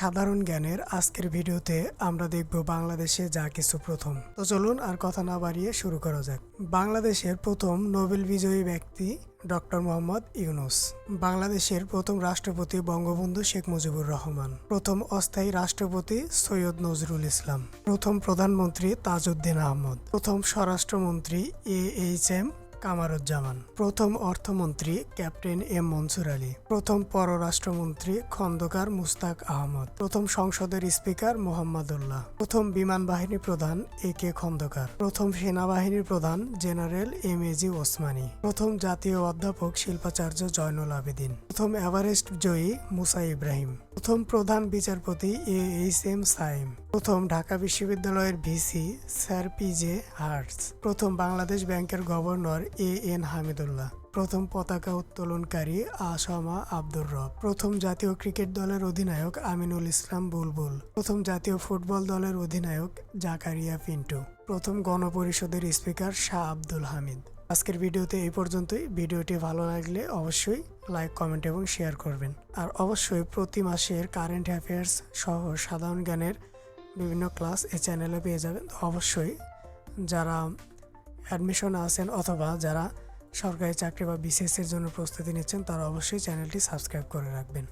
সাধারণ জ্ঞানের আজকের ভিডিওতে আমরা দেখব বাংলাদেশে যা কিছু প্রথম। তো চলুন আর কথা না বাড়িয়ে শুরু করা যাক। বাংলাদেশের প্রথম নোবেল বিজয়ী ব্যক্তি ডক্টর মোহাম্মদ ইউনুস। বাংলাদেশের প্রথম রাষ্ট্রপতি বঙ্গবন্ধু শেখ মুজিবুর রহমান। প্রথম অস্থায়ী রাষ্ট্রপতি সৈয়দ নজরুল ইসলাম। প্রথম প্রধানমন্ত্রী তাজউদ্দিন আহমদ। প্রথম স্বরাষ্ট্রমন্ত্রী এ এইচ এম কামারুজ্জামান। প্রথম অর্থমন্ত্রী ক্যাপ্টেন এম মনসুর আলী। প্রথম পররাষ্ট্রমন্ত্রী খন্দকার মুস্তাক আহমদ। প্রথম সংসদের স্পিকার মোহাম্মদুল্লাহ। প্রথম বিমান বাহিনী প্রধান এ কে খন্দকার। প্রথম সেনাবাহিনীর প্রধান general M A G Osmani. প্রথম জাতীয় অধ্যাপক শিল্পাচার্য জয়নুল আবেদিন। প্রথম এভারেস্ট জয়ী মুসা ইব্রাহিম। প্রথম প্রধান বিচারপতি এ এইচ এম সাইম প্রথম ঢাকা বিশ্ববিদ্যালয়ের VC sir P J Hartog, প্রথম বাংলাদেশ ব্যাংকের গভর্নর এ এন হামিদুল্লাহ, প্রথম পতাকা উত্তোলনকারী আসামা আব্দুর রব, প্রথম জাতীয় ক্রিকেট দলের অধিনায়ক আমিনুল ইসলাম বুলবুল, প্রথম জাতীয় ফুটবল দলের অধিনায়ক জাকারিয়া পিন্টু, প্রথম গণপরিষদের স্পিকার শাহ আব্দুল হামিদ। আজকের ভিডিওতে এই পর্যন্তই। ভিডিওটি ভালো লাগলে অবশ্যই লাইক, কমেন্ট এবং শেয়ার করবেন। আর অবশ্যই প্রতি মাসের কারেন্ট অ্যাফেয়ার্স সহ সাধারণ জ্ঞানের বিভিন্ন ক্লাস এই চ্যানেলে পেয়ে যাবেন। অবশ্যই যারা অ্যাডমিশন আছেন অথবা যারা সরকারি চাকরি বা বিসিএসির জন্য প্রস্তুতি নিচ্ছেন, তারা অবশ্যই চ্যানেলটি সাবস্ক্রাইব করে রাখবেন।